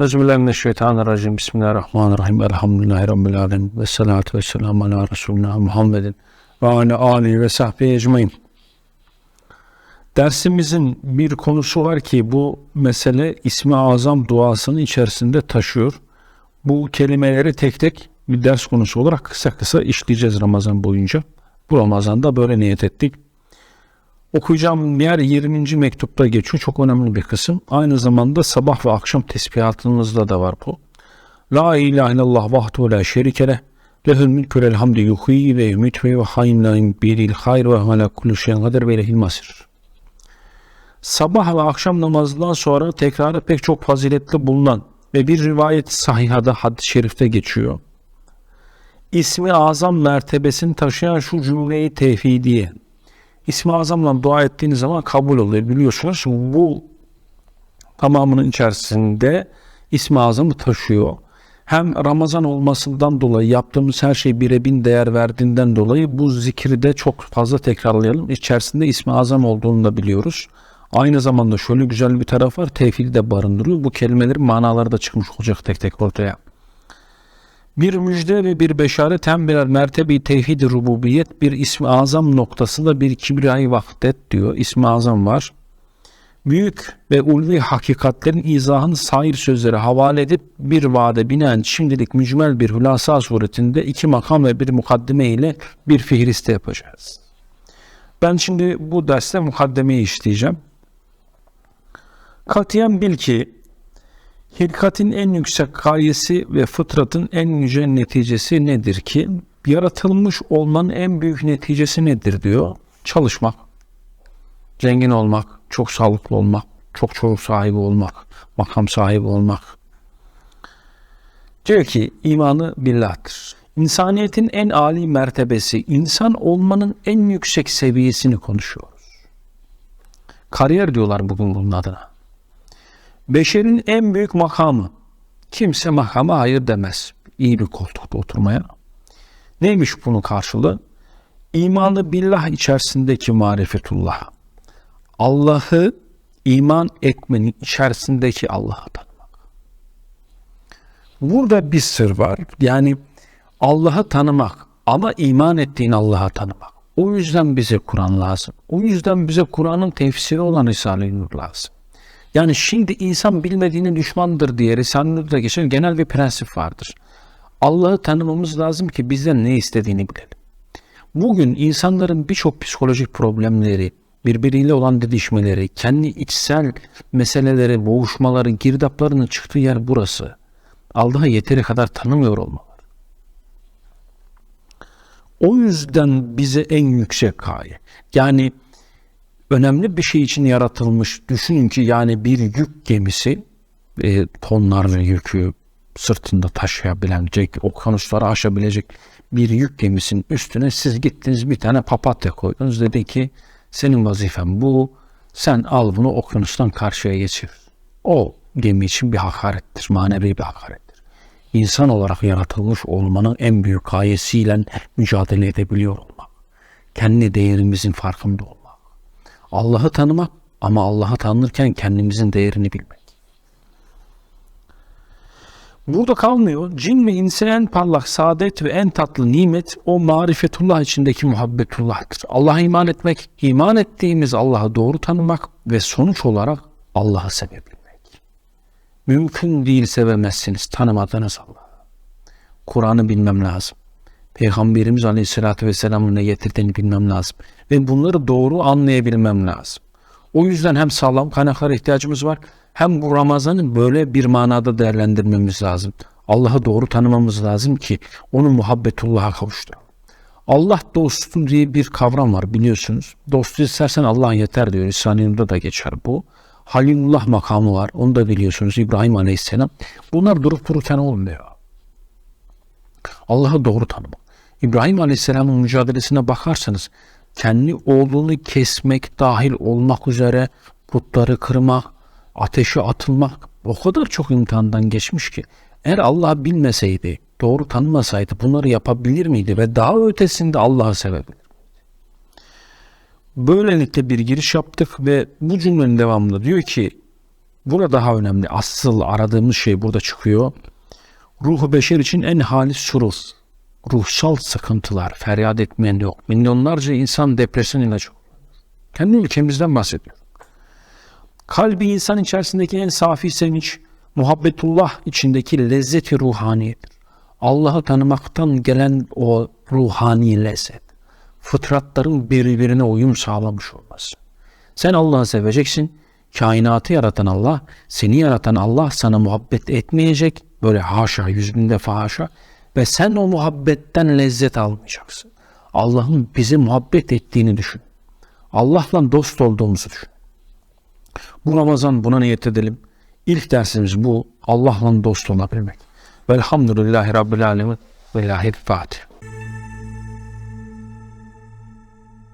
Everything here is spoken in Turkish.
Euzubillahimineşşeytanirracim. Bismillahirrahmanirrahim. Elhamdülillahi Rabbil alemin. Ve salatu ve selamu ala Resulina Muhammedin ve ala alihi ve sahbihi ecmain. Dersimizin bir konusu var ki bu mesele İsmi Azam duasının içerisinde taşıyor. Bu kelimeleri tek tek bir ders konusu olarak kısa kısa işleyeceğiz Ramazan boyunca. Bu Ramazan'da böyle niyet ettik. Okuyacağım yer 20. mektupta geçiyor. Çok önemli bir kısım. Aynı zamanda sabah ve akşam tesbihatınızda da var bu. La ilahe illallah vahdu la şerike leh. Lehül mülkü vel hamdi yuhyi ve yumit ve hayyin la biril hayr ve hala kullu şeyin kadir ve lehil masir. Sabah ve akşam namazından sonra tekrarı pek çok faziletli bulunan ve bir rivayet sahihada hadis-i şerifte geçiyor. İsmi azam mertebesini taşıyan şu cümleyi tevhidiye İsmi Azam'la dua ettiğiniz zaman kabul oluyor biliyorsunuz. Bu tamamının içerisinde İsmi Azam'ı taşıyor. Hem Ramazan olmasından dolayı yaptığımız her şey bire bin değer verdiğinden dolayı bu zikri de çok fazla tekrarlayalım. İçerisinde İsmi Azam olduğunu da biliyoruz. Aynı zamanda şöyle güzel bir taraf var. Tevhidi de barındırıyor. Bu kelimelerin manaları da çıkmış olacak tek tek ortaya. Bir müjde ve bir beşaret hem birer mertebi tevhid rububiyet bir ismi azam noktasında bir kibriyayı vahdet diyor. İsmi azam var. Büyük ve ulvi hakikatlerin izahını sair sözlere havale edip bir vaade binen şimdilik mücmel bir hülasa suretinde iki makam ve bir mukaddime ile bir fihriste yapacağız. Ben şimdi bu derste mukaddemeyi işleyeceğim. Katiyen bil ki Hilkatin en yüksek gayesi ve fıtratın en yüce neticesi nedir ki? Yaratılmış olmanın en büyük neticesi nedir diyor. Çalışmak, zengin olmak, çok sağlıklı olmak, çok çocuk sahibi olmak, makam sahibi olmak. Diyor ki imanı billah'tır. İnsaniyetin en âli mertebesi, insan olmanın en yüksek seviyesini konuşuyoruz. Kariyer diyorlar bugün bunun adına. Beşerin en büyük makamı. Kimse makama hayır demez. İyi bir koltukta oturmaya. Neymiş bunun karşılığı? İmanı billah içerisindeki marifetullah. Allah'ı iman etmenin içerisindeki Allah'ı tanımak. Burada bir sır var. Yani Allah'ı tanımak ama iman ettiğin Allah'ı tanımak. O yüzden bize Kur'an lazım. O yüzden bize Kur'an'ın tefsiri olan Risale-i Nur lazım. Yani şimdi insan bilmediğinin düşmandır diye Risale-i geçen genel bir prensip vardır. Allah'ı tanımamız lazım ki bizden ne istediğini bilelim. Bugün insanların birçok psikolojik problemleri, birbiriyle olan didişmeleri, kendi içsel meseleleri, boğuşmaları, girdaplarının çıktığı yer burası. Allah'ı yeteri kadar tanımıyor olmaları. O yüzden bize en yüksek gaye. Yani önemli bir şey için yaratılmış. Düşünün ki yani bir yük gemisi e, tonlarca yükü sırtında taşıyabilecek, okyanusları aşabilecek bir yük gemisinin üstüne siz gittiniz bir tane papatya koydunuz. Dedi ki senin vazifen bu. Sen al bunu okyanustan karşıya geçir. O gemi için bir hakarettir, manevi bir hakarettir. İnsan olarak yaratılmış olmanın en büyük gayesiyle mücadele edebiliyor olmak. Kendi değerimizin farkında olmak. Allah'ı tanımak ama Allah'ı tanırken kendimizin değerini bilmek. Burada kalmıyor. Cin ve insan en parlak saadet ve en tatlı nimet o marifetullah içindeki muhabbetullah'tır. Allah'a iman etmek, iman ettiğimiz Allah'ı doğru tanımak ve sonuç olarak Allah'ı sevebilmek. Mümkün değil sevemezsiniz tanımadığınız Allah'ı. Kur'an'ı bilmem lazım. Peygamberimiz Aleyhisselatü Vesselam'ın ne getirdiğini bilmem lazım. Ve bunları doğru anlayabilmem lazım. O yüzden hem sağlam kaynaklara ihtiyacımız var hem bu Ramazan'ı böyle bir manada değerlendirmemiz lazım. Allah'ı doğru tanımamız lazım ki onu muhabbetullah'a kavuşturalım. Allah dostu diye bir kavram var biliyorsunuz. Dostu istersen Allah yeter diyor. İslam'da da geçer bu. Halilullah makamı var. Onu da biliyorsunuz İbrahim Aleyhisselam. Bunlar durup dururken olmuyor. Allah'ı doğru tanımak. İbrahim Aleyhisselam'ın mücadelesine bakarsanız kendi oğlunu kesmek dahil olmak üzere putları kırmak, ateşe atılmak o kadar çok imtihandan geçmiş ki eğer Allah bilmeseydi, doğru tanımasaydı bunları yapabilir miydi ve daha ötesinde Allah'ı sevebilir Böylelikle bir giriş yaptık ve bu cümlenin devamında diyor ki Burada daha önemli. Asıl aradığımız şey burada çıkıyor. Ruhu beşer için en halis surur. Ruhsal sıkıntılar, feryat etmeyen yok. Milyonlarca insan depresyon ilacı. Kendi ülkemizden bahsediyor. Kalbi insan içerisindeki en safi sevinç, muhabbetullah içindeki lezzeti ruhaniyedir. Allah'ı tanımaktan gelen o ruhani lezzet. Fıtratların birbirine uyum sağlamış olması. Sen Allah'ı seveceksin. Kainatı yaratan Allah, seni yaratan Allah sana muhabbet etmeyecek. Böyle haşa, yüz bin defa haşa. Ve sen o muhabbetten lezzet almayacaksın. Allah'ın bizi muhabbet ettiğini düşün. Allah'la dost olduğumuzu düşün. Bu Ramazan buna niyet edelim. İlk dersimiz bu. Allah'la dost olabilmek. Velhamdülillahi Rabbil Alemin. Ve Fatiha.